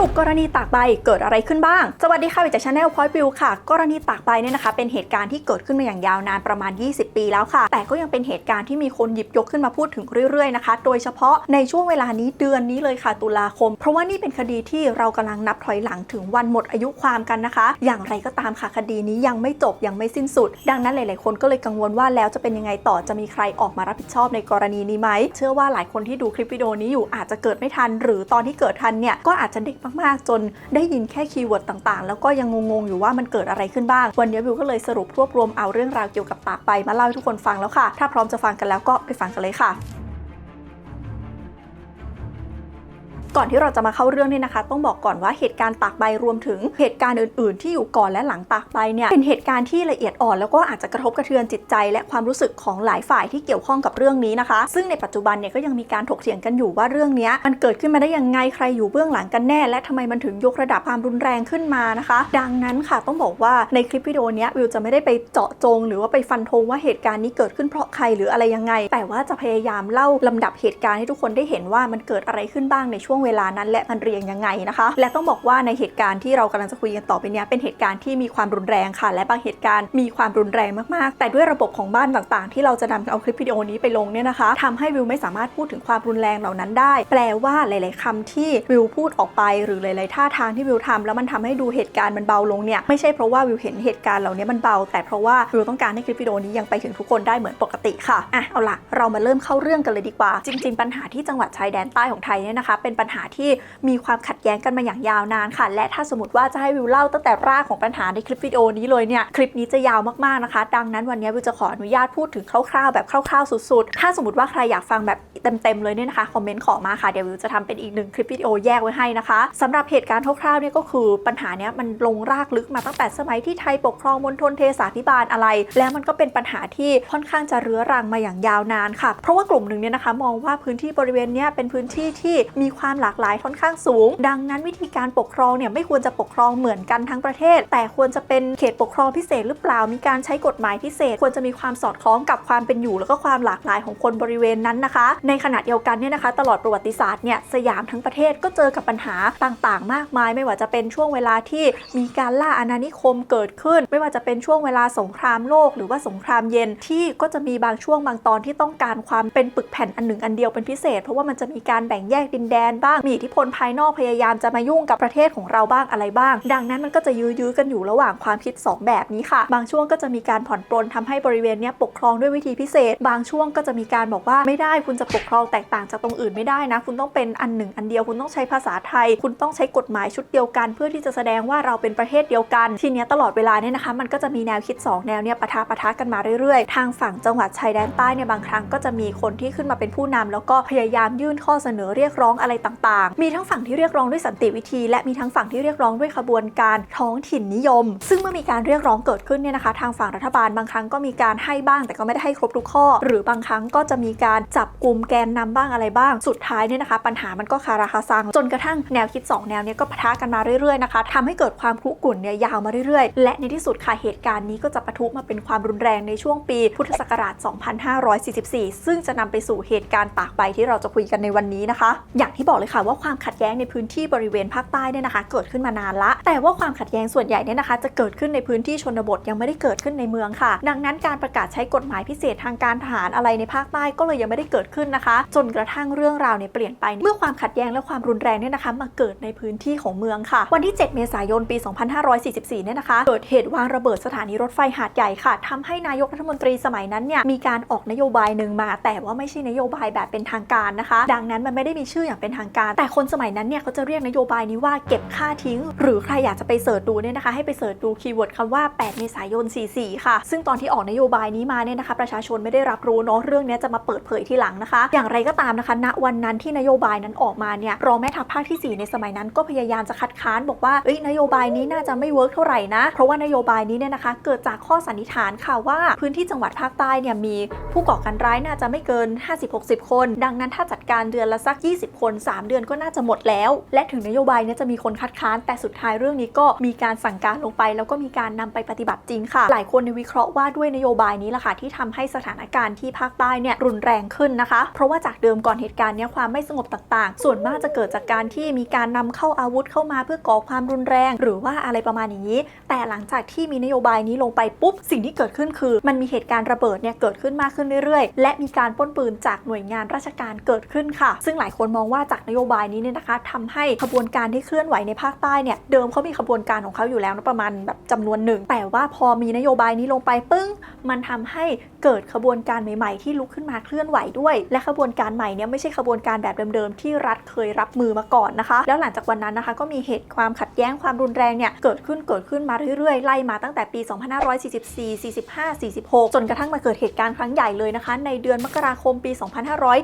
รุปกรณีตากใบเกิดอะไรขึ้นบ้าง สวัสดีค่ะวิจากชาแนลพอยต์วิวค่ะ กรณีตากใบเนี่ยนะคะ เป็นเหตุการณ์ที่เกิดขึ้นมาอย่างยาวนานประมาณ 20 ปีแล้วค่ะ แต่ก็ยังเป็นเหตุการณ์ที่มีคนหยิบยกขึ้นมาพูดถึงเรื่อยๆนะคะ โดยเฉพาะในช่วงเวลานี้เดือนนี้เลยค่ะ ตุลาคม เพราะว่านี่เป็นคดีที่เรากำลังนับถอยหลังถึงวันหมดอายุความกันนะคะ อย่างไรก็ตามค่ะคดีนี้ยังไม่จบยังไม่สิ้นสุด ดังนั้นหลาย ๆ คนก็เลยกังวลว่าแล้วจะเป็นยังไงต่อจะมีใครออกมารับผิดชอบในกรณีนี้ไหมเชื่อว่าหลายคนที่ดูคลิปวิดีโอนี้อยู่อาจจะเกิดไม่ทัน หรือตอนที่เกิดทันเนี่ยก็อาจจะเด็กมากๆ จนได้ยินแค่คีย์เวิร์ดต่างๆ แล้วก็ยังงงๆอยู่ว่ามันเกิดอะไรขึ้นบ้าง วันนี้วิวก็เลยสรุปรวบรวมเอาเรื่องราวเกี่ยวกับตากใบมาเล่าให้ทุกคนฟังแล้วค่ะ ถ้าพร้อมจะฟังกันแล้วก็ไปฟังกันเลยค่ะ ก่อนที่เราจะมาเข้าเรื่องนี่นะคะ ต้องบอกก่อนว่าเหตุการณ์ตากใบรวมถึงเหตุการณ์อื่น ๆ ที่อยู่ก่อนและหลังตากใบเนี่ยเป็นเหตุการณ์ที่ละเอียดอ่อนแล้วก็อาจจะกระทบกระเทือนจิตใจ และความรู้สึกของหลายฝ่ายที่เกี่ยวข้องกับเรื่องนี้นะคะ ซึ่งในปัจจุบันเนี่ยก็ยังมีการถกเถียงกันอยู่ว่าเรื่องนี้มันเกิดขึ้นมาได้ยังไงใครอยู่เบื้องหลังกันแน่ และทำไมมันถึงยกระดับความรุนแรงขึ้นมานะคะ ดังนั้นค่ะต้องบอกว่าในคลิปวิดีโอนี้วิวจะไม่ได้ไปเจาะจง หรือว่าไปฟันธงว่าเหตุการณ์นี้เกิดขึ้นเพราะใครหรืออะไรยังไง แต่ว่าจะพยายามเล่าลำดับเหตุการณ์ให้ทุกคนได้เห็นว่ามันเกิดอะไรขึ้นบ้างในช่วงเวลานั้นและมันเรียงยังไงนะคะ และต้องบอกว่าในเหตุการณ์ที่เรากำลังจะคุยกันต่อไปเนี้ยเป็นเหตุการณ์ที่มีความรุนแรงค่ะ และบางเหตุการณ์มีความรุนแรงมากๆ แต่ด้วยระบบของบ้านต่างๆ ที่เราจะนำเอาคลิปวิดีโอนี้ไปลงเนี่ยนะคะทำให้วิวไม่สามารถพูดถึงความรุนแรงเหล่านั้นได้ แปลว่าหลาย ๆคำที่วิวพูดออกไปหรือหลาย ๆ ท่าทางที่วิวทำแล้วมันทำให้ดูเหตุการณ์มันเบาลงเนี่ยไม่ใช่เพราะว่าวิวเห็นเหตุการณ์เหล่านี้มันเบา แต่เพราะว่าวิวต้องการให้คลิปวิดีโอนี้ยังไปถึงทุกคนได้เหมือนปกติค่ะอะเอาล่ะเรามาเริ่มเข้าเรื่องกันเลยดีกว่า จริง ๆ ปัญหาที่จังหวัดชายแดนใต้ของไทยเนี่ยนะคะเป็นปัญหาที่มีความขัดแย้งกันมาอย่างยาวนานค่ะ และถ้าสมมติว่าจะให้วิวเล่าตั้งแต่รากของปัญหาในคลิปวิดีโอนี้เลยเนี่ยคลิปนี้จะยาวมากๆนะคะ ดังนั้นวันนี้วิวจะขออนุญาตพูดถึงคร่าวๆแบบคร่าวๆสุดๆ ถ้าสมมติว่าใครอยากฟังแบบเต็มๆเลยเนี่ยนะคะคอมเมนต์ขอมาค่ะเดี๋ยววิวจะทำเป็นอีกหนึ่งคลิปวิดีโอแยกไว้ให้นะคะสำหรับเหตุการณ์คร่าวๆเนี่ยก็คือปัญหาเนี้ยมันลงรากลึกมาตั้งแต่สมัยที่ไทยปกครองมณฑลเทศาธิบาลอะไร แล้วมันก็เป็นปัญหาที่ค่อนข้างจะเรื้อรังมาอย่างยาวนานค่ะ เพราะว่ากลุ่มหนึ่งเนี่ยนะคะ มองว่าพื้นที่บริเวณเนี้ยเป็นพื้นที่ที่มีความหลากหลายค่อนข้างสูง ดังนั้นวิธีการปกครองเนี่ยไม่ควรจะปกครองเหมือนกันทั้งประเทศ แต่ควรจะเป็นเขตปกครองพิเศษหรือเปล่ามีการใช้กฎหมายพิเศษ ควรจะมีความสอดคล้องกับความเป็นอยู่ แล้วก็ความหลากหลายของคนบริเวณนั้นนะคะ ในขณะเดียวกันเนี่ยนะคะ ตลอดประวัติศาสตร์เนี่ยสยามทั้งประเทศก็เจอกับปัญหาต่างๆ มากมาย ไม่ว่าจะเป็นช่วงเวลาที่มีการล่าอาณานิคมเกิดขึ้น ไม่ว่าจะเป็นช่วงเวลาสงครามโลก หรือว่าสงครามเย็นที่ก็จะมีบางช่วงบางตอนที่ต้องการความเป็นปึกแผ่นอันหนึ่งอันเดียวเป็นพิเศษ เพราะว่ามันจะมีการแบ่งแยกดินแดนบ้างมีอิทธิพลภายนอกพยายามจะมายุ่งกับประเทศของเราบ้างอะไรบ้าง ดังนั้นมันก็จะยื้อๆกันอยู่ระหว่างความคิด 2 แบบนี้ค่ะ บางช่วงก็จะมีการผ่อนปลนทำให้บริเวณนี้ปกครองด้วยวิธีพิเศษ บางช่วงก็จะมีการบอกว่าไม่ได้คุณจะปกครองแตกต่างจากตรงอื่นไม่ได้นะ คุณต้องเป็นอันหนึ่งอันเดียวคุณต้องใช้ภาษาไทย คุณต้องใช้กฎหมายชุดเดียวกัน เพื่อที่จะแสดงว่าเราเป็นประเทศเดียวกัน ทีนี้ตลอดเวลาเนี่ยนะคะ มันก็จะมีแนวคิด 2 แนวเนี่ยปะทะปะทะกันมาเรื่อยๆ ทางฝั่งจังหวัดชายแดนใต้เนี่ยบางครั้งก็จะมีคนที่ขึ้นมาเป็นผู้นำแล้วก็พยายามยื่นข้อเสนอเรียกร้องอะไรต่างๆ มีทั้งฝั่งที่เรียกร้องด้วยสันติวิธี และมีทั้งฝั่งที่เรียกร้องด้วยขบวนการท้องถิ่นนิยม ซึ่งเมื่อมีการเรียกร้องเกิดขึ้นเนี่ยนะคะ ทางฝั่งรัฐบาลบางครั้งก็มีการให้บ้าง แต่ก็ไม่ได้ให้ครบทุกข้อ หรือบางครั้งก็จะมีการจับกลุ่มแกนนำบ้างอะไรบ้าง สุดท้ายเนี่ยนะคะ ปัญหามันก็คาราคาซัง จนกระทั่งแนวคิด 2 แนวเนี้ก็ปะทะกันมาเรื่อยๆนะคะทำให้เกิดความคลุกรุ่นเนี่ยยาวมาเรื่อยๆ และในที่สุดค่ะเหตุการณ์นี้ก็จะปะทุมาเป็นความรุนแรงในช่วงปีพุทธศักราช 2544 ซึ่งจะนำไปสู่เหตุการณ์ตากใบที่เราจะคุยกันในวันนี้นะคะ อย่างที่บอกเลยค่ะว่าความขัดแย้งในพื้นที่บริเวณภาคใต้เนี่ยนะคะเกิดขึ้นมานานละ แต่ว่าความขัดแย้งส่วนใหญ่เนี่ยนะคะ จะเกิดขึ้นในพื้นที่ชนบทยังไม่ได้เกิดขึ้นในเมืองค่ะ ดังนั้นการประกาศใช้กฎหมายพิเศษทางการทหารอะไรในภาคใต้ก็เลยยังไม่ได้เกิดขึ้นนะคะ จนกระทั่งเรื่องราวเนี่ยเปลี่ยนไป เมื่อความขัดแย้งและความรุนแรงเนี่ยนะคะ มาเกิดในพื้นที่ของเมืองค่ะ วันที่ 7 เมษายนปี 2544 เนี่ยนะคะ เกิดเหตุวางระเบิดสถานีรถไฟหาดใหญ่ค่ะทำให้นายกรัฐมนตรีสมัยนั้นเนี่ยมีการออกนโยบายหนึ่งมา แต่ว่าไม่ใช่นโยบายแบบเป็นทางการนะคะ ดังนั้นมันไม่ได้มีชื่ออย่างเป็นทางการแต่คนสมัยนั้นเนี่ยเขาจะเรียกนโยบายนี้ว่าเก็บค่าทิ้ง หรือใครอยากจะไปเสิร์ชดูเนี่ยนะคะให้ไปเสิร์ชดูคีย์เวิร์ดคำว่า 8 เมษายน 44 ค่ะ ซึ่งตอนที่ออกนโยบายนี้มาเนี่ยนะคะประชาชนไม่ได้รับรู้เนาะเรื่องนี้จะมาเปิดเผยทีหลังนะคะ อย่างไรก็ตามนะคะ ณวันนั้นที่นโยบายนั้นออกมาเนี่ยรองแม่ทัพภาคที่ 4 ในสมัยนั้นก็พยายามจะคัดค้านบอกว่าเอ้ยนโยบายนี้น่าจะไม่เวิร์กเท่าไหร่นะเพราะว่านโยบายนี้เนี่ยนะคะเกิดจากข้อสันนิษฐานค่ะว่าพื้นที่จังหวัดภาคใต้เนี่ยมีผู้ก่อการร้ายน่าจะไม่เกิน 50-60 คน ดังนั้นถ้าจัดการเดือนละสัก 20 คน3 เดือนก็น่าจะหมดแล้ว และถึงนโยบายเนี้จะมีคนคัดค้าน แต่สุดท้ายเรื่องนี้ก็มีการสั่งการลงไป แล้วก็มีการนำไปปฏิบัติจริงค่ะ หลายคนในวิเคราะห์ว่าด้วยนโยบายนี้แหละค่ะที่ทำให้สถานการณ์ที่ภาคใต้เนี่ยรุนแรงขึ้นนะคะ เพราะว่าจากเดิมก่อนเหตุการณ์เนี้ยความไม่สงบต่างๆ ส่วนมากจะเกิดจากการที่มีการนำเข้าอาวุธเข้ามาเพื่อก่อความรุนแรง หรือว่าอะไรประมาณอย่างนี้ แต่หลังจากที่มีนโยบายนี้ลงไปปุ๊บสิ่งที่เกิดขึ้นคือ มันมีเหตุการณ์ระเบิดเนี่ยเกิดขึ้นมากขึ้นเรื่อยๆ และมีการป้นปืนจากหน่วยงานราชการเกิดขึ้นค่ะ ซึ่งหลายคนมองว่าจากนโยบายนี้เนี่ยนะคะทำให้ขบวนการที่เคลื่อนไหวในภาคใต้เนี่ยเดิมเขามีขบวนการของเขาอยู่แล้วนะประมาณแบบจำนวนหนึ่ง แต่ว่าพอมีนโยบายนี้ลงไปปึ้ง มันทำให้เกิดขบวนการใหม่ๆ ที่ลุกขึ้นมาเคลื่อนไหวด้วย และขบวนการใหม่เนี่ยไม่ใช่ขบวนการแบบเดิมๆที่รัฐเคยรับมือมาก่อนนะคะ แล้วหลังจากวันนั้นนะคะก็มีเหตุความขัดแย้งความรุนแรงเนี่ยเกิดขึ้นเกิดขึ้นมาเรื่อยๆไล่มาตั้งแต่ปี 2544 45 46 จนกระทั่งมาเกิดเหตุการณ์ครั้งใหญ่เลยนะคะ ในเดือนมกราคมปี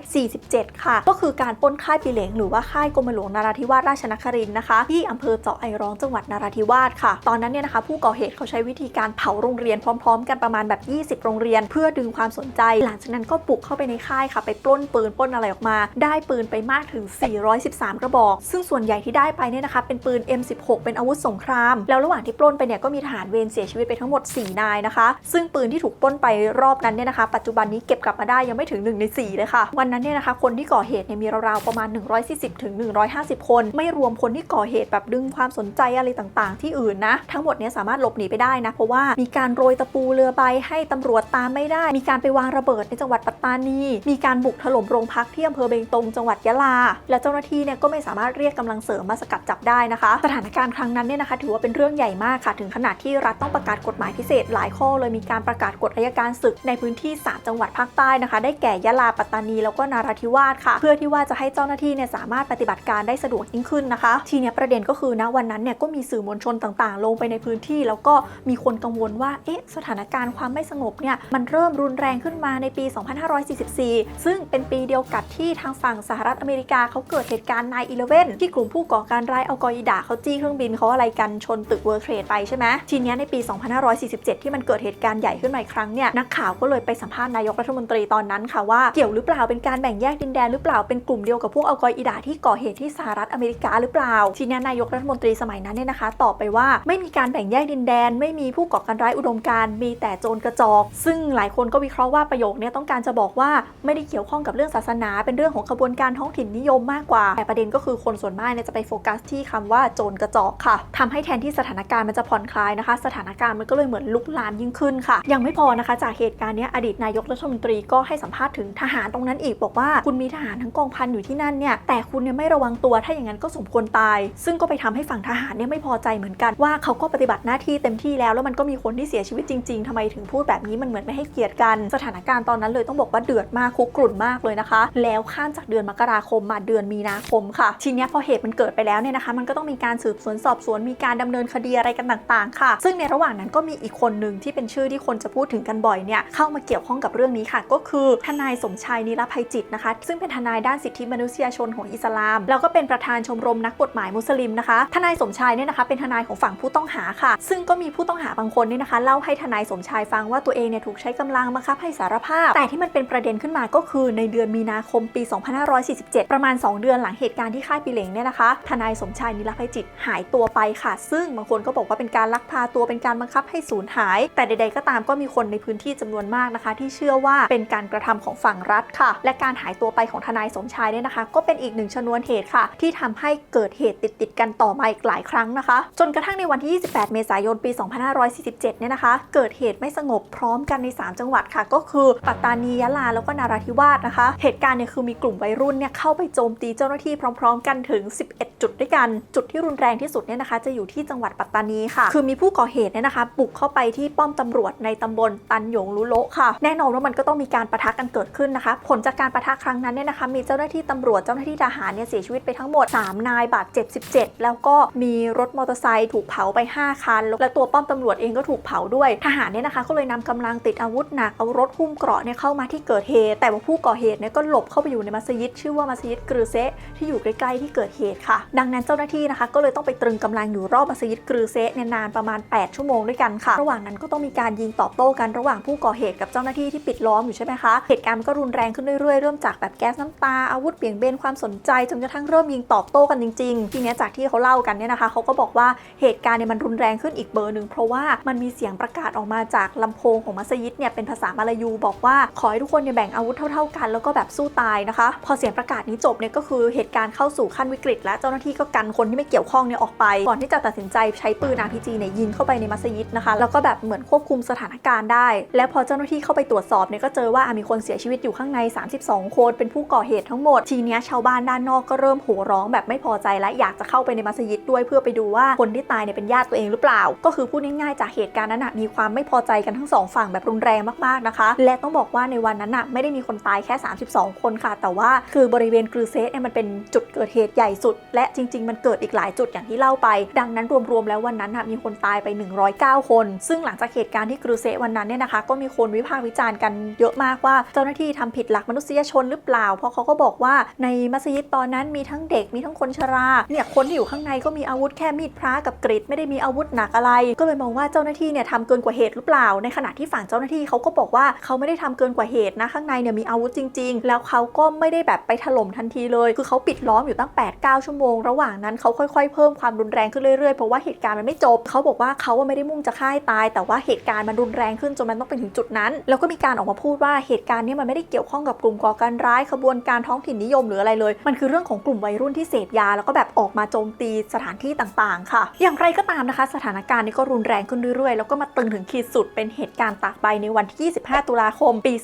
2547 ค่ะ ก็คือการปล้นค่ายปีเหลงหรือว่าค่ายกรมหลวงนาราธิวาสราชนครินนะคะ ที่อำเภอเจาะไอร้องจังหวัดนาราธิวาสค่ะ ตอนนั้นเนี่ยนะคะผู้ก่อเหตุเขาใช้วิธีการเผาโรงเรียนพร้อม ๆ กันประมาณแบบ 20 โรงเรียน เพื่อดึงความสนใจ หลังจากนั้นก็บุกเข้าไปในค่ายค่ะ ไปปล้นปืนปล้นอะไรออกมา ได้ปืนไปมากถึง 413 กระบอก ซึ่งส่วนใหญ่ที่ได้ไปเนี่ยนะคะเป็นปืน M16 เป็นอาวุธสงคราม แล้วระหว่างที่ปล้นไปเนี่ยก็มีทหารเวรเสียชีวิตไปทั้งหมด 4 นายนะคะ ซึ่งปืนที่ถูกปล้นไปรอบนั้นเนี่ยนะคะ ปัจจุบันนี้เก็บกลับมาได้ยังไม่ถึง1ใน4เลยค่ะวันนั้นเนี่ยนะคะคนที่ก่อเหตุเนี่ยมีราวๆประมาณ140 ถึง 150 คน ไม่รวมคนที่ก่อเหตุแบบดึงความสนใจอะไรต่างๆ ที่อื่นนะ ทั้งหมดเนี่ยสามารถหลบหนีไปได้นะ เพราะว่ามีการโรยตะปูเรือใบให้ตำรวจตามไม่ได้ มีการไปวางระเบิดในจังหวัดปัตตานี มีการบุกถล่มโรงพักที่อำเภอเบงตงจังหวัดยะลา และเจ้าหน้าที่เนี่ยก็ไม่สามารถเรียกกำลังเสริมมาสกัดจับได้นะคะ สถานการณ์ครั้งนั้นเนี่ยนะคะ ถือว่าเป็นเรื่องใหญ่มากค่ะ ถึงขนาดที่รัฐต้องประกาศกฎหมายพิเศษหลายข้อเลยมีการประกาศกฎอัยการศึกในพื้นที่ 3 จังหวัดภาคใต้นะคะ ได้แก่ยะลาปัตตานีแล้วก็นาราธิวาสค่ะ เพื่อที่ว่าจะให้เจ้าหน้าที่เนี่ยสามารถปฏิบัติการได้สะดวกยิ่งขึ้นนะคะ ทีนี้ประเด็นก็คือนะวันนั้นเนี่ยก็มีสื่อมวลชนต่างๆ ลงไปในพื้นที่ แล้วก็มีคนกังวลว่าเอ๊ะสถานการณ์ความไม่สงบเนี่ยมันเริ่มรุนแรงขึ้นมาในปี 2544 ซึ่งเป็นปีเดียวกับที่ทางฝั่งสหรัฐอเมริกาเขาเกิดเหตุการณ์9-11ที่กลุ่มผู้ก่อการร้ายเอากออิดะเขาจี้เครื่องบินเขาอะไรกันชนตึกเวิร์เทรดไปใช่ไหมทีนี้ในปี 2547 ที่มันเกิดเหตุการณ์ใหญ่ขึ้นมาอีกครั้งเนี่ยนักข่าวก็เลยไปสัมภาษณ์นายกรัฐมนตรีตอนนั้นค่ะว่าเกี่ยวหรือเปล่าเป็นการแบ่งแยกดินแดนหรือเปล่าเป็นกลุ่มเดียวกับพวกเอากออิดะที่ก่อเหตุที่สหรัฐอเมริกาหรือเปล่า ทีนี้นายกรัฐมนตรีสมัยนั้นเนี่ยนะคะตอบไปว่าไม่มีการแบ่งแยกดินแดน ไม่มีผู้ก่อการร้ายอุดมการมีแต่โจรกระจอก ซึ่งหลายคนก็วิเคราะห์ว่าประโยคนี้ต้องการจะบอกว่าไม่ได้เกี่ยวข้องกับเรื่องศาสนา เป็นเรื่องของขบวนการท้องถิ่นนิยมมากกว่า แต่ประเด็นก็คือคนส่วนมากเนี่ยจะไปโฟกัสที่คำว่าโจรกระจอกค่ะทำให้แทนที่สถานการณ์มันจะผ่อนคลายนะคะ สถานการณ์มันก็เลยเหมือนลุกลามยิ่งขึ้นค่ะ ยังไม่พอนะคะจากเหตุการณ์นี้อดีตนายกรัฐมนตรีก็ให้สัมภาษณ์ถึงทหารตรงนั้นอีกบอกว่า คุณมีทหารทั้งกองพันอยู่ที่นั่นเนี่ยแต่คุณเนี่ยไม่ระวังตัวถ้าอย่างนั้นก็สมควรตาย ซึ่งก็ไปทำให้ฝั่งทหารเนี่ยไม่พอใจเหมือนกันว่าเขาก็ปฏิบัติหน้าที่เต็มที่แล้ว แล้วมันก็มีคนที่เสียชีวิตจริง ๆทำไมถึงพูดแบบนี้มันเหมือนไม่ให้เกียรติกัน สถานการณ์ตอนนั้นเลยต้องบอกว่าเดือดมากคุกกรุ่นมากเลยนะคะ แล้วข้ามจากเดือนมกราคมมาเดือนมีนาคมค่ะทีนี้พอเหตุมันเกิดไปแล้วเนี่ยนะคะ มันก็ต้องมีการสืบสวนสอบสวนมีการดำเนินคดีอะไรกันต่างๆ ค่ะ ซึ่งในระหว่างนั้นก็มีอีกคนหนึ่งที่เป็นชื่อที่คนจะพูดถึงกันบ่อยเนี่ยเข้ามาเกี่ยวข้องกับเรื่องนี้ค่ะ ก็คือทนายสมชายนิรภัยจิตนะคะ ซึ่งเป็นทนายด้านสิทธิมนุษยชนของอิสลาม แล้วก็เป็นประธานชมรมนักกฎหมายมุสลิมนะคะ ทนายสมชายเนี่ยนะคะ เป็นทนายของฝั่งผู้ต้องหาค่ะ ซึ่งก็มีผู้ต้องหาบางคนเนี่ยนะคะ เล่าให้ทนายสมชายฟังว่าตัวเองเนี่ยถูกใช้กำลังบังคับให้สารภาพ แต่ที่มันเป็นประเด็นขึ้นมาก็คือในเดือนมีนาคมปี 2547 ประมาณ 2 เดือนหลังเหตุการณ์ที่ค่ายปีเหลงเนี่ยนะคะ ทนายสมชายนิรภัยจิตหายตัวไปค่ะ ซึ่งบางคนก็บอกว่าเป็นการลักพาตัวเป็นการบังคับให้สูญหาย แต่ใด ๆ ก็ตามก็มีคนในพื้นที่จำนวนมากนะคะ ที่เชื่อว่าเป็นการกระทำของฝั่งรัฐค่ะ และการหายตัวไปของทนายสมชายเนี่ยนะคะ ก็เป็นอีกีกหนึ่งชนวนเหตุค่ะ ที่ทำให้เกิดเหตุติดๆกันต่อมาอีกหลายครั้งนะคะ จนกระทั่งในวันที่ 28 เมษายน ปี 2547 เนี่ยนะคะ เกิดเหตุไม่สงบพร้อมกันใน 3 จังหวัดค่ะ ก็คือปัตตานียะลาแล้วก็นาราธิวาสนะคะ เหตุการณ์เนี่ยคือมีกลุ่มวัยรุ่นเนี่ยเข้าไปโจมตีเจ้าหน้าที่พร้อม ๆ กันถึง 11 จุดด้วยกันจุดที่รุนแรงที่สุดเนี่ยนะคะ จะอยู่ที่จังหวัดปัตตานีค่ะ คือมีผู้ก่อเหตุเนี่ยนะคะบุกเข้าไปที่ป้อมตำรวจในตำบลตันหยงลุโลค่ะ แน่นอนว่ามันก็ต้องมีการประทะกันเกิดขึ้นนะคะ ผลจากการประทะครั้งนั้นเนี่ยนะคะ มีเจ้าหน้าที่ตำรวจเจ้าหน้าที่ทหารเนี่ยเสียชีวิตไปทั้งหมด 3 นายบาดเจ็บ 17 แล้วก็มีรถมอเตอร์ไซค์ถูกเผาไป 5 คัน และตัวป้อมตำรวจเองก็ถูกเผาด้วย ทหารเนี่ยนะคะก็เลยนำกำลังติดอาวุธหนักเอารถหุ้มเกราะเนี่ยเข้ามาที่เกิดเหตุ แต่ว่าผู้ก่อเหตุเนี่ยก็หลบเข้าไปอยู่ในมัสยิดชื่อว่ามัสยิดกรือเซะที่อยู่ใกล้ๆที่เกิดเหตุค่ะ ดังนั้นเจ้าหน้าที่นะคะก็เลยต้องไปตรึงกำลังอยู่รอบมัสยิดกรือเซะเนี่ยนานประมาณ 8 ชั่วโมงด้วยกันค่ะ ระหว่างนั้นก็ต้องมีการยิงตอบโต้กันระหว่างผู้ก่อเหตุกับเจ้าหน้าที่ที่ปิดล้อมอยู่ใช่ไหมคะ เหตุการณ์ก็รุนแรงขึ้นเรื่อยๆ เริ่มจากแบบแก๊สน้ำตาอาวุธเบี่ยงเบนความสนนใจจนกระทั่งเริ่มยิงตอบโต้กันจริงๆ ทีนี้จากที่เขาเล่ากันเนี่ยนะคะเขาก็บอกว่าเหตุการณ์เนี่ยมันรุนแรงขึ้นอีกเบอร์หนึ่งเพราะว่ามันมีเสียงประกาศออกมาจากลำโพงของมัสยิดเนี่ยเป็นภาษามาลายูบอกว่าขอให้ทุกคนเนี่ยแบ่งอาวุธเท่า ๆ กันแล้วก็แบบสู้ตายนะคะ พอเสียงประกาศนี้จบเนี่ยก็คือเหตุการณ์เข้าสู่ขั้นวิกฤต และเจ้าหน้าที่ก็กันคนที่ไม่เกี่ยวข้องเนี่ยออกไป ก่อนที่จะตัดสินใจใช้ปืน RPG เนี่ยยิงเข้าไปในมัสยิดนะคะ แล้วก็แบบเหมือนควบคุมสถานการณ์ได้ และพอเจ้าหน้าที่เข้าไปตรวจสอบเนี่ยก็เจอว่ามีคนเสียชีวิตอยู่ข้างใน 32 คนเป็นผู้ก่อเหตุทั้งหมดทีเนี้ยชาวบ้านด้านนอกก็เริ่มโห่ร้องแบบไม่พอใจและอยากจะเข้าไปในมัสยิดด้วยเพื่อไปดูว่าคนที่ตายเนี่ยเป็นญาติตัวเองหรือเปล่า ก็คือพูดง่ายๆจากเหตุการณ์นั้นนะมีความไม่พอใจกันทั้งสองฝั่งแบบรุนแรงมากๆนะคะ และต้องบอกว่าในวันนั้นน่ะไม่ได้มีคนตายแค่ 32 คนค่ะ แต่ว่าคือบริเวณกรูเซสเนี่ยมันเป็นจุดเกิดเหตุใหญ่สุด และจริง ๆ มันเกิดอีกหลายจุดอย่างที่เล่าไป ดังนั้นรวมๆแล้ววันนั้นน่ะมีคนตายไป 109 คน ซึ่งหลังจากเหตุการณ์ที่กรูเซสวันนั้นเนี่ยนะคะ ก็มีคนวิพากษ์วิจารณ์กันเยอะมากว่าเจ้าหน้าที่ทำผิดหลักมนุษยชนหรือเปล่า เพราะเขาก็บอกว่าในมัสยิดตอนนั้นมีทั้งเด็กมีทั้งคนชราเนี่ยคนที่อยู่ข้างในก็มีอาวุธแค่มีดพระกับกรีดไม่ได้มีอาวุธหนักอะไร ก็เลยมองว่าเจ้าหน้าที่เนี่ยทำเกินกว่าเหตุหรือเปล่า ในขณะที่ฝั่งเจ้าหน้าที่เขาก็บอกว่าเขาไม่ได้ทำเกินกว่าเหตุนะข้างในเนี่ยมีอาวุธจริง ๆ แล้วเขาก็ไม่ได้แบบไปถล่มทันทีเลย คือเขาปิดล้อมอยู่ตั้ง 8-9 ชั่วโมง ระหว่างนั้นเขาค่อยๆ เพิ่มความรุนแรงขึ้นเรื่อยๆเพราะว่าเหตุการณ์มันไม่จบเขาบอกว่าเขาไม่ได้มุ่งจะฆ่าให้ตาย แต่ว่าเหตุการณ์มันรุนแรงขึ้นจนมันต้องไปถึงจุดนั้น แล้วก็มีการออกมาพูดว่าเหตุการณ์นี้มันไม่ได้เกี่ยวข้องกับกลุ่มก่อการร้ายขบวนการท้องถิ่นนิยมหรืออะไรเลยมันคือเรื่องของกลุ่มวัยรุ่นที่เสพยา แล้วก็แบบออกมาโจมตีสถานที่ต่างๆ ค่ะ อย่างไรก็ตามนะคะ สถานการณ์นี้ก็รุนแรงขึ้นเรื่อยๆ แล้วก็มาตึงถึงขีดสุดเป็นเหตุการณ์ตากใบในวันที่ 25 ตุลาคม ปี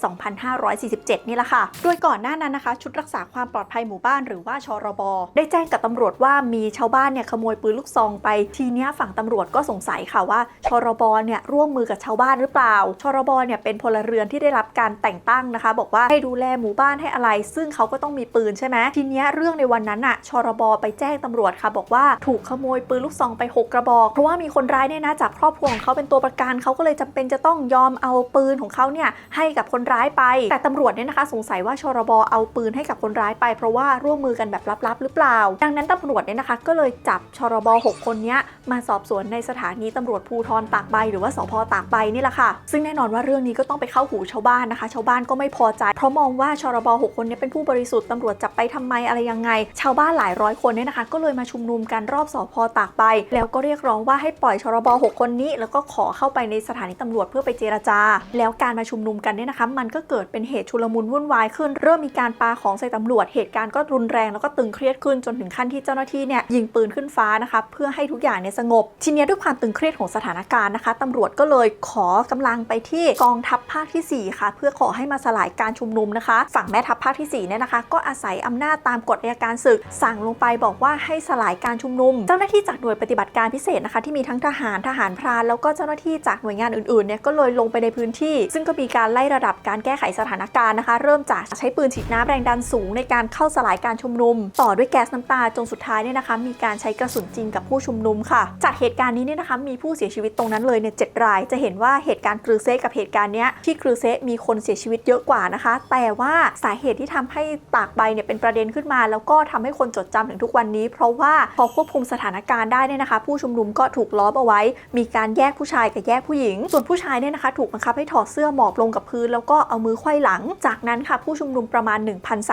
2547 นี่แหละค่ะ โดยก่อนหน้านั้นนะคะ ชุดรักษาความปลอดภัยหมู่บ้านหรือว่าชรบ ได้แจ้งกับตำรวจว่ามีชาวบ้านเนี่ยขโมยปืนลูกซองไป ทีเนี้ยฝั่งตำรวจก็สงสัยค่ะว่าชรบเนี่ยร่วมมือกับชาวบ้านหรือเปล่า ชรบเนี่ยเป็นพลเรือนที่ได้รับการแต่งตั้งนะคะ บอกว่าให้ดูแลหมู่บ้านให้อะไร ซึ่งเขาก็ต้องมีปืนใช่ไหมทีนี้เรื่องในวันนั้นอะชรบไปแจ้งตำรวจค่ะ บอกว่าถูกขโมยปืนลูกซองไป 6 กระบอก เพราะว่ามีคนร้ายเนี่ยนะจากครอบครัวของเขาเป็นตัวประกันเขาก็เลยจำเป็นจะต้องยอมเอาปืนของเขาเนี่ยให้กับคนร้ายไป แต่ตำรวจเนี่ยนะคะสงสัยว่าชรบเอาปืนให้กับคนร้ายไป เพราะว่าร่วมมือกันแบบลับๆ หรือเปล่า ดังนั้นตำรวจเนี่ยนะคะก็เลยจับชรบ 6 คนนี้มาสอบสวนในสถานีตำรวจภูธรตากใบ หรือว่าสพตากใบนี่แหละค่ะ ซึ่งแน่นอนว่าเรื่องนี้ก็ต้องไปเข้าหูชาวบ้านนะคะ ชาวบ้านก็ไม่พอใจ เพราะมองว่าชรบ 6 คนนี้เป็นผู้บริสุทธิ์ตำรวจจับไปทำไมอะไรยังไง ชาวบ้านหลายร้อยคนเนี่ยนะคะ ก็เลยมาชุมนุมกันรอบสพตากใบแล้วก็เรียกร้องว่าให้ปล่อยชรบ6คนนี้ แล้วก็ขอเข้าไปในสถานีตำรวจเพื่อไปเจรจา แล้วการมาชุมนุมกันเนี่ยนะคะ มันก็เกิดเป็นเหตุชุลมุนวุ่นวายขึ้น เริ่มมีการปาของใส่ตำรวจ เหตุการณ์ก็รุนแรงแล้วก็ตึงเครียดขึ้นจนถึงขั้นที่เจ้าหน้าที่เนี่ยยิงปืนขึ้นฟ้านะคะ เพื่อให้ทุกอย่างเนี่ยสงบ ทีนี้ด้วยความตึงเครียดของสถานการณ์นะคะตำรวจก็เลยขอกำลังไปที่กองทัพภาคที่ 4 ค่ะ เพื่อขอให้มาสลายการชุมนุมนะคะ ฝั่งแม่ทัพภาคที่4เนี่ยนะคะ ก็อาศัยอำนาจตามกฎอัยการศึก สั่งลงไปบอกว่าให้สลายการชุมนุม เจ้าหน้าที่จากหน่วยปฏิบัติการพิเศษนะคะ ที่มีทั้งทหารทหารพรานแล้วก็เจ้าหน้าที่จากหน่วยงานอื่นๆเนี่ยก็เลยลงไปในพื้นที่ ซึ่งก็มีการไล่ระดับการแก้ไขสถานการณ์นะคะ เริ่มจากใช้ปืนฉีดน้ำแรงดันสูงในการเข้าสลายการชุมนุม ต่อด้วยแก๊สน้ำตาจนสุดท้ายเนี่ยนะคะมีการใช้กระสุนจริงกับผู้ชุมนุมค่ะ จากเหตุการณ์นี้เนี่ยนะคะมีผู้เสียชีวิตตรงนั้นเลยเนี่ยเจ็ดรายจะเห็นว่าเหตุการณ์ครูเซกับเหตุการณ์เนี้ยที่ครูเซมีคนเสียชีวิตเยอะกว่านะคะ แต่ว่าสาเหตุที่ทำให้ตากใบเนี่ยเป็นประเด็นขึ้นมา แล้วก็ทำให้คนจดจำถึงทุกวันนี้ เพราะว่าพอควบคุมสถานการณ์ได้เนี่ยนะคะ ผู้ชุมนุมก็ถูกล้อมเอาไว้ มีการแยกผู้ชายกับแยกผู้หญิง ส่วนผู้ชายเนี่ยนะคะ ถูกบังคับให้ถอดเสื้อหมอบลงกับพื้น แล้วก็เอามือไขว้หลัง จากนั้นค่ะผู้ชุมนุมประมาณ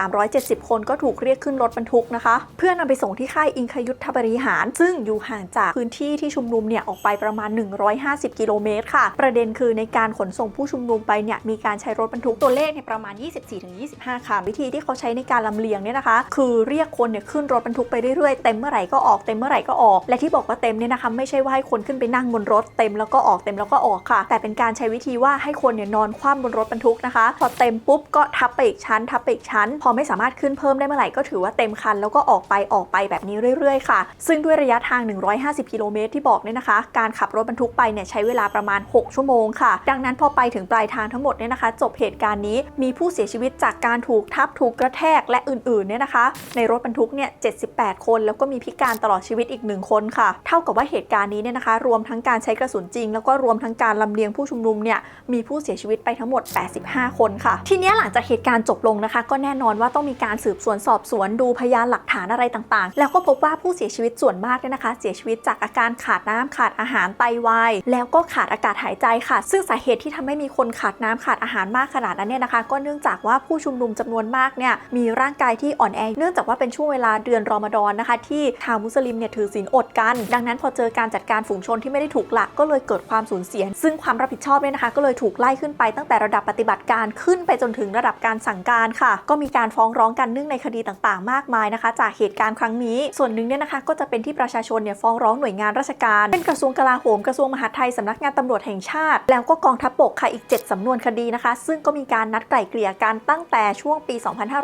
1,370 คนก็ถูกเรียกขึ้นรถบรรทุกนะคะ เพื่อนำไปส่งที่ค่ายอิงคยุทธบริหาร ซึ่งอยู่ห่างจากพื้นที่ที่ชุมนุมเนี่ยออกไปประมาณ 150 กิโลเมตรค่ะ ประเด็นคือในการขนส่งผู้ชุมนุมไปเนี่ยมีการใช้รถบรรทุกตัวเลขเนี่ยประมาณ 24-25 คันวิธีที่เขาใช้ในการลำเลียงเนี่ยนะคะ คือเรียกคนเนี่ยขึ้นรถบรรทุกไปเรื่อยๆ เต็มเมื่อไหร่ก็ออกเต็มเมื่อไหร่ก็ออก และที่บอกว่าเต็มเนี่ยนะคะไม่ใช่ว่าให้คนขึ้นไปนั่งบนรถเต็มแล้วก็ออกเต็มแล้วก็ออกค่ะ แต่เป็นการใช้วิธีว่าให้คนเนี่ยนอนคว่ำบนรถบรรทุกนะคะ พอเต็มปุ๊บก็ทับไปอีกชั้น ทับไปอีกชั้น พอไม่สามารถขึ้นเพิ่มได้เมื่อไหร่ก็ถือว่าเต็มคันแล้วก็ออกไปออกไปแบบนี้เรื่อยๆค่ะ ซึ่งด้วยระยะทาง 150 กิโลเมตรที่บอกเนี่ยนะคะ การขับรถบรรทุกไปเนี่ยใช้เวลาประมาณ 6 ชั่วโมงค่ะ ดังนั้นพอไปถึงปลายทางทั้งหมดเนี่ยนะคะ จบเหตุการณ์นี้มีผู้เสียชีวิตจากการถูกทับถูกกระแทกและอื่นๆเนี่ยนะคะ ในรถบรรทุกเนี่ย 78 คน แล้วก็มีพิการตลอดชีวิตอีกหนึ่งคนค่ะ เท่ากับว่าเหตุการณ์นี้เนี่ยนะคะ รวมทั้งการใช้กระสุนจริง แล้วก็รวมทั้งการลำเลียงผู้ชุมนุมเนี่ย มีผู้เสียชีวิตไปทั้งหมด 85 คนค่ะ ทีนี้หลังจากเหตุการณ์จบลงนะคะ ก็แน่นอนว่าต้องมีการสืบสวนสอบสวนดูพยานหลักฐานอะไรต่างๆ แล้วก็พบว่าผู้เสียชีวิตส่วนมากเนี่ยนะคะ เสียชีวิตจากอาการขาดน้ำขาดอาหารไตวาย แล้วก็ขาดอากาศหายใจค่ะ ซึ่งสาเหตุที่ทำให้มีคนขาดน้ำขาดอาหารมากขนาดนั้นเนี่ยนะคะ ก็เนื่องจากว่าผู้ชุมนุมจำนวนมากเนี่ยมีร่างกายที่อ่อนแอเนื่องจากว่าเป็นช่วงเวลาเดือนรอมฎอนนะคะ ที่ชาวมุสลิมเนี่ยถือศีลอดกัน ดังนั้นพอเจอการจัดการฝูงชนที่ไม่ได้ถูกหลักก็เลยเกิดความสูญเสีย ซึ่งความรับผิดชอบเนี่ยนะคะ ก็เลยถูกไล่ขึ้นไปตั้งแต่ระดับปฏิบัติการขึ้นไปจนถึงระดับการสั่งการค่ะ ก็มีการฟ้องร้องกันเนื่องในคดีต่างๆ มากมายนะคะ จากเหตุการณ์ครั้งนี้ ส่วนหนึ่งเนี่ยนะคะ ก็จะเป็นที่ประชาชนเนี่ยฟ้องร้องหน่วยงานราชการ เป็นกระทรวงกลาโหมกระทรวงมหาดไทยสำนักงานตำรวจแห่งชาติ แล้วก็กองทัพบกค่ะอีก 7สำนวนคดีนะคะ ซึ่งก็มีการนัดไกล่เกลี่ยกันตั้งแต่ช่วงปี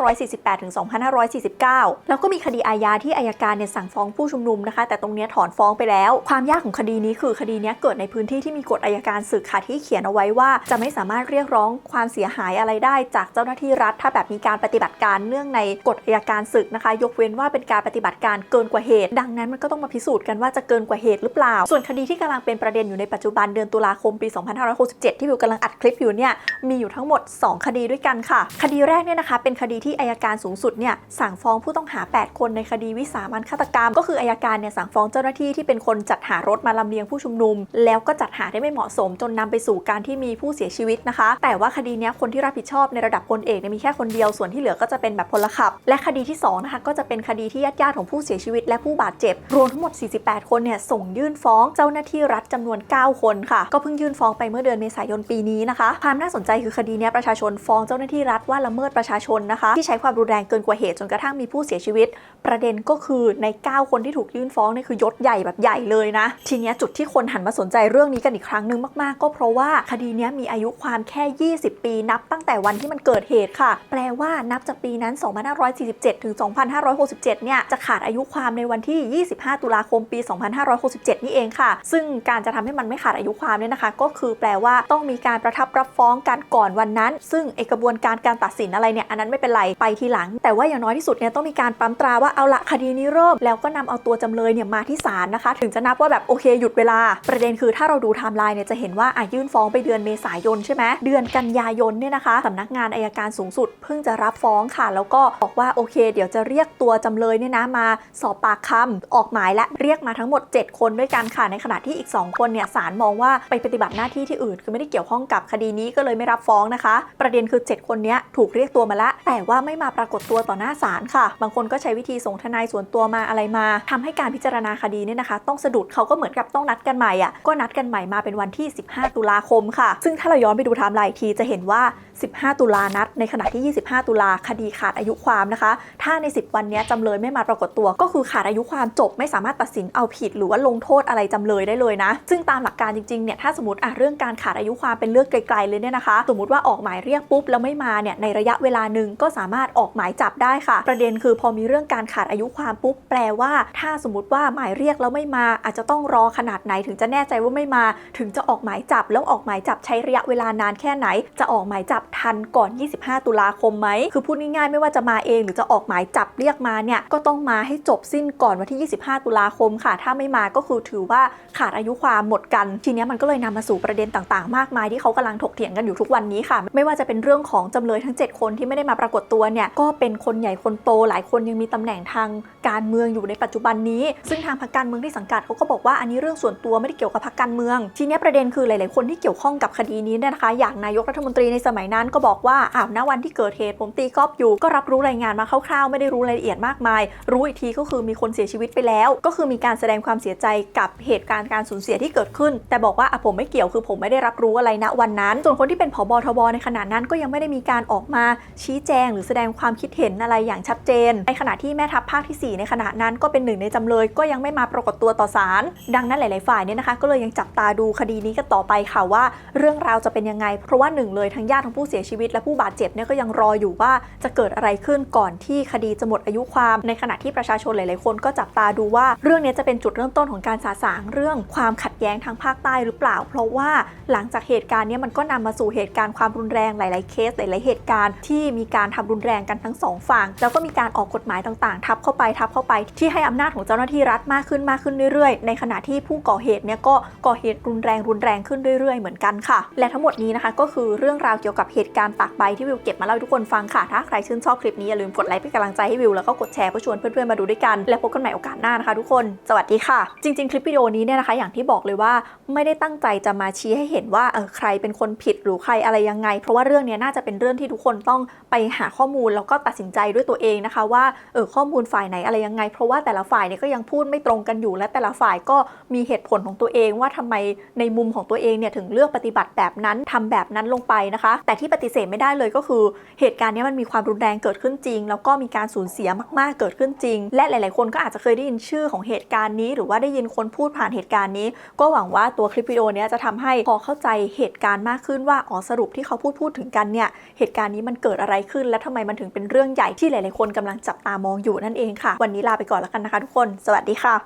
2548ถึง2549 แล้วก็มีคดีอาญาที่อายการเนี่ยสั่งฟ้องผู้ชุมนุมนะคะ แต่ตรงเนี้ยถอนฟ้องไปแล้ว ความยากของคดีนี้คือคดีเนี้ยเกิดในพื้นที่ที่มีกฎอายการศึกค่ะที่เขียนเอาไว้ว่าจะไม่สามารถเรียกร้องความเสียหายอะไรได้ จากเจ้าหน้าที่รัฐ ถ้าแบบมีการปฏิบัติการเนื่องในกฎอายการศึกนะคะ ยกเว้นว่าเป็นการปฏิบัติการเกินกว่าเหตุ ดังนั้นมันก็ต้องมาพิสูจน์กันว่าจะเกินกว่าเหตุหรือเปล่า ส่วนคดีที่กำลังเป็นประเด็นอยู่ในปัจจุบันเดือนตุลาคมปี 2567 ที่วิวกำลังอัดคลิปอยู่เนี่ยมีอยู่ทั้งหมด 2 คดีด้วยกันค่ะ คดีแรกเนี่ยนะคะเป็นคดีที่อายการสูงสุดเนี่ยสั่งฟ้องผู้ต้องหา 8 คนในคดีวิสามันฆาตกรรม ก็คืออายการเนี่ยสั่งฟ้องเจ้าหน้าที่ที่เป็นคนจัดหารถมาลำเลียงผู้ชุมนุม แล้วก็จัดหาได้ไม่เหมาะสมจนนำไปสู่การที่มีผู้เสียชีวิตนะคะ แต่ว่าคดีเนี้ยคนที่รับผิดชอบในระดับพลเอกเนี่ยมีแค่คนเดียวส่วนที่เหลือก็จะเป็นแบบพลขับ และคดีที่สองนะคะก็จะเป็นคดีที่ญาติๆของผู้เสียชีวิตและผู้บาดเจ็บ รวมทั้งหมด 48 คนเนี่ยส่งยื่นฟ้องเจ้าหน้าที่รัฐจำนวน 9 คนค่ะ ก็เพิ่งยื่นฟ้องไปเมื่อเดือนเมษายนปีนี้นะคะความน่าสนใจคือคดีเนี้ยประชาชนฟ้องเจ้าหน้าที่รัฐว่าละเมิดประชาชนนะคะ ที่ใช้ความรุนแรงเกินกว่าเหตุจนกระทั่งมีผู้เสียชีวิต ประเด็นก็คือใน 9 คนที่ถูกยื่นฟ้องนี่คือยศใหญ่แบบใหญ่เลยนะ ทีนี้จุดที่คนหันมาสนใจเรื่องนี้กันอีกครั้งหนึ่งมากๆ ก็เพราะว่าคดีนี้มีอายุความแค่ 20 ปีนับตั้งแต่วันที่มันเกิดเหตุค่ะ แปลว่านับจากปีนั้น 2547 ถึง 2567 เนี่ยจะขาดอายุความในวันที่ 25 ตุลาคมปี 2567 นี่เองค่ะ ซึ่งการจะทำให้มันไม่ขาดอายุความเนี่ยนะคะ ก็คือแปลว่าต้องมีการประทับรับฟ้องกันก่อนวันนั้น ซึ่งกระบวนการการตัดสินอะไรเนี่ยอันนั้นไม่เป็นไรไปทีหลัง แต่ว่าอย่างน้อยที่สุดเนี่ยต้องมีการปั๊มตราว่าเอาละคดีนี้เริ่ม แล้วก็นำเอาตัวจำเลยเนี่ยมาที่ศาลนะคะ ถึงจะนับว่าแบบโอเคหยุดเวลา ประเด็นคือถ้าเราดูไทม์ไลน์เนี่ยจะเห็นว่าอะยื่นฟ้องไปเดือนเมษายนใช่ไหมเดือนกันยายนเนี่ยนะคะสำนักงานอายการสูงสุดเพิ่งจะรับฟ้องค่ะ แล้วก็บอกว่าโอเค เดี๋ยวจะเรียกตัวจำเลยเนี่ยนะมาสอบปากคำออกหมายและเรียกมาทั้งหมด 7 คนด้วยกันค่ะในขณะที่อีก 2 คนเนี่ยศาลมองว่าไปปฏิบัติหน้าที่ที่อื่น คือไม่ได้เกี่ยวข้องกับคดีนี้ก็เลยไม่รับฟ้องนะคะ ประเด็นคือ 7 คนเนี้ถูกเรียกตัวมาแล้วแต่ว่าไม่มาปรากฏตัวต่อหน้าศาลค่ะ บางคนก็ใช้วิธีส่งทนายส่วนตัวมาอะไรมาทำให้การพิจารณาคดีเนี่ยนะคะ ต้องสะดุดเขาก็เหมือนกับต้องนัดกันใหม่อะก็นัดกันใหม่มาเป็นวันที่ 15 ตุลาคมค่ะ ซึ่งถ้าเราย้อนไปดูไทม์ไลน์ทีจะเห็นว่า 15 ตุลานัด ในขณะที่ 25 ตุลาคดีขาดอายุความนะคะ ถ้าใน 10 วันนี้จำเลยไม่มาปรากฏตัว ก็คือขาดอายุความจบไม่สามารถตัดสินเอาผิด หรือว่าลงโทษอะไรจำเลยได้เลยนะ ซึ่งตามหลักการจริงๆเนี่ยถ้าสมมติอะเรื่องการขาดอายุความเป็นเรื่องไกลๆเลยเนี่ยนะคะ สมมติว่าออกหมายเรียกปุ๊บแล้วไม่มาเนี่ยในระยะเวลาหนึ่งก็สามารถออกหมายจับได้ได้ค่ะ ประเด็นคือพอมีเรื่องการขาดอายุความปุ๊บแปลว่า ถ้าสมมติว่าหมายเรียกแล้วไม่มา อาจจะต้องรอขนาดไหนถึงจะแน่ใจว่าไม่มา ถึงจะออกหมายจับแล้วออกหมายจับใช้ระยะเวลานานแค่ไหน จะออกหมายจับทันก่อน 25 ตุลาคมไหมคือพูดง่ายๆไม่ว่าจะมาเอง หรือจะออกหมายจับเรียกมาเนี่ยก็ต้องมาให้จบสิ้นก่อนวันที่ 25 ตุลาคมค่ะ ถ้าไม่มาก็คือถือว่าขาดอายุความหมดกัน ทีนี้มันก็เลยนำมาสู่ประเด็นต่างๆ มากมายที่เขากำลังถกเถียงกันอยู่ทุกวันนี้ค่ะ ไม่ว่าจะเป็นเรื่องของจำเลยทั้ง 7 คนที่ไม่ได้มาปรากฏตัวเนี่ยก็เป็นคนใหญ่คนโต หลายคนยังมีตำแหน่งทางการเมืองอยู่ในปัจจุบันนี้ ซึ่งทางพรรคการเมืองที่สังกัดเขาก็บอกว่าอันนี้เรื่องส่วนตัวไม่ได้เกี่ยวกับพรรคการเมือง ทีนี้ประเด็นคือหลาย ๆ คนที่เกี่ยวข้องกับคดีนี้เนี่ยนะคะ อย่างนายกรัฐมนตรีในสมัยนั้นก็บอกว่าอ้าวณวันที่เกิดเหตุผมตีกอล์ฟอยู่ ก็รับรู้รายงานมาคร่าว ๆ ไม่ได้รู้รายละเอียดมากมาย รู้อีกทีก็คือมีคนเสียชีวิตไปแล้ว ก็คือมีการแสดงความเสียใจกับเหตุการณ์การสูญเสียที่เกิดขึ้น แต่บอกว่าอะผมไม่เกี่ยวคือผมไม่ได้รับรู้อะไรณวันนั้น ส่วนคนที่เป็นผบทบในขณะนั้นก็ยังไม่ได้มีการออกมาชี้แจงหรือแสดงความคิดเห็นอะไรอย่างชัดเจน ในขณะที่แม่ทัพภาคที่ 4 ในขณะนั้นก็เป็นหนึ่งในจำเลยก็ยังไม่มาปรากฏตัวต่อศาลดังนั้นหลาย ๆ ฝ่ายเนี่ยนะคะ ก็เลยยังจับตาดูคดีนี้กันต่อไปค่ะว่า เรื่องราวจะเป็นยังไง เพราะว่าหนึ่งเลยทั้งญาติของผู้เสียชีวิต และผู้บาดเจ็บเนี่ยก็ยังรออยู่ว่าจะเกิดอะไรขึ้นก่อนที่คดีจะหมดอายุความ ในขณะที่ประชาชนหลาย ๆ คนก็จับตาดูว่าเรื่องนี้จะเป็นจุดเริ่มต้นของการสาสางเรื่องความขัดแย้งทางภาคใต้หรือเปล่า เพราะว่าหลังจากเหตุการณ์นี้มันก็นำมาสู่เหตุการณ์ความรุนแรงหลาย ๆ เคสหลาย ๆ เหตุการณ์ที่มีการทำรุนแรงกันทั้งสองฝ่งแล้วก็มีการออกกฎหมายต่างๆ ทับเข้าไปทับเข้าไปที่ให้อำนาจของเจ้าหน้าที่รัฐมากขึ้นมากขึ้นเรื่อยๆ ในขณะที่ผู้ก่อเหตุเนี่ยก็ก่อเหตุรุนแรงรุนแรงขึ้นเรื่อยๆ เหมือนกันค่ะ และทั้งหมดนี้นะคะก็คือเรื่องราวเกี่ยวกับเหตุการณ์ตากใบที่วิวเก็บมาเล่าให้ทุกคนฟังค่ะ ถ้าใครชื่นชอบคลิปนี้อย่าลืมกดไลค์เป็นกำลังใจให้วิวแล้วก็กดแชร์เพื่อชวนเพื่อนๆมาดูด้วยกัน และพบกันใหม่โอกาสหน้านะคะ ทุกคน สวัสดีค่ะ จริง ๆ คลิปวิดีโอนี้เนี่ยนะคะ อย่างที่บอกเลยว่าไม่ได้ตั้งใจจะมาชี้ให้เห็นว่าเออใครเป็นคนผิดหรือใครอะไรยังไง เพราะว่าเรื่องนี้น่าจะเป็นเรื่องที่ทุกคนต้องไปหาข้อมูลแล้วก็ตัดสินใจด้วยตัวเองนะคะว่าเออข้อมูลฝ่ายไหนอะไรยังไง เพราะว่าแต่ละฝ่ายเนี่ยก็ยังพูดไม่ตรงกันอยู่ และแต่ละฝ่ายก็มีเหตุผลของตัวเองว่าทำไมในมุมของตัวเองเนี่ยถึงเลือกปฏิบัติแบบนั้นทำแบบนั้นลงไปนะคะ แต่ที่ปฏิเสธไม่ได้เลยก็คือ เหตุการณ์นี้มันมีความรุนแรงเกิดขึ้นจริง แล้วก็มีการสูญเสียมากๆเกิดขึ้นจริง และหลาย ๆ คนก็อาจจะเคยได้ยินชื่อของเหตุการณ์นี้ หรือว่าได้ยินคนพูดผ่านเหตุการณ์นี้ ก็หวังว่าตัวคลิปวิดีโอเนี้ยจะทำให้พอเข้าใจเหตุการณ์มากขึ้นว่าอ๋อสรุปที่เขาพูดพูดถึงกันเนี่ยเหตุการณ์นี้มันเกิดอะไรขึ้น และทำไมมันถึงเป็นเรื่องใหญ่ที่หลายๆคนกำลังจับตามองอยู่นั่นเองค่ะ วันนี้ลาไปก่อนแล้วกันนะคะทุกคน สวัสดีค่ะ